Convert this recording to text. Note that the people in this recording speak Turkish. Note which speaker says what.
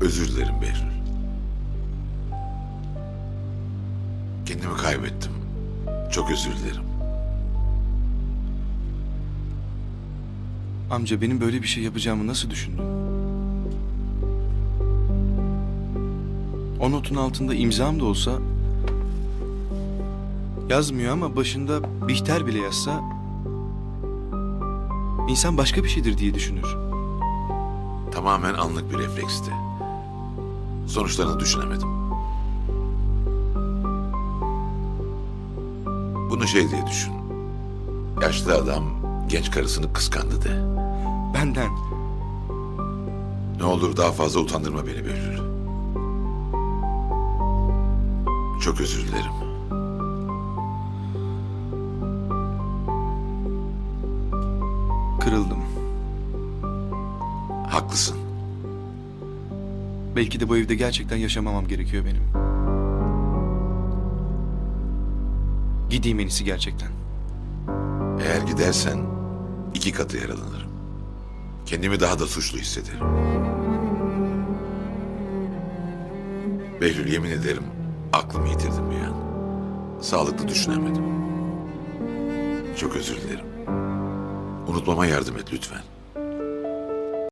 Speaker 1: Özür dilerim Behlül. Kendimi kaybettim. Çok özür dilerim.
Speaker 2: Amca benim böyle bir şey yapacağımı nasıl düşündün? O notun altında imzam da olsa yazmıyor ama başında Bihter bile yazsa insan başka bir şeydir diye düşünür.
Speaker 1: Tamamen anlık bir refleksti. Sonuçlarını düşünemedim. Bunu şey diye düşün. Yaşlı adam genç karısını kıskandı de.
Speaker 2: Benden.
Speaker 1: Ne olur daha fazla utandırma beni Behlül. Çok özür dilerim.
Speaker 2: Kırıldım.
Speaker 1: Haklısın.
Speaker 2: Belki de bu evde gerçekten yaşamamam gerekiyor benim. Gideyim en iyisi gerçekten.
Speaker 1: Eğer gidersen iki katı yaralanırım. Kendimi daha da suçlu hissederim. Behlül yemin ederim aklımı yitirdim bir an. Sağlıklı düşünemedim. Çok özür dilerim. Unutmama yardım et lütfen.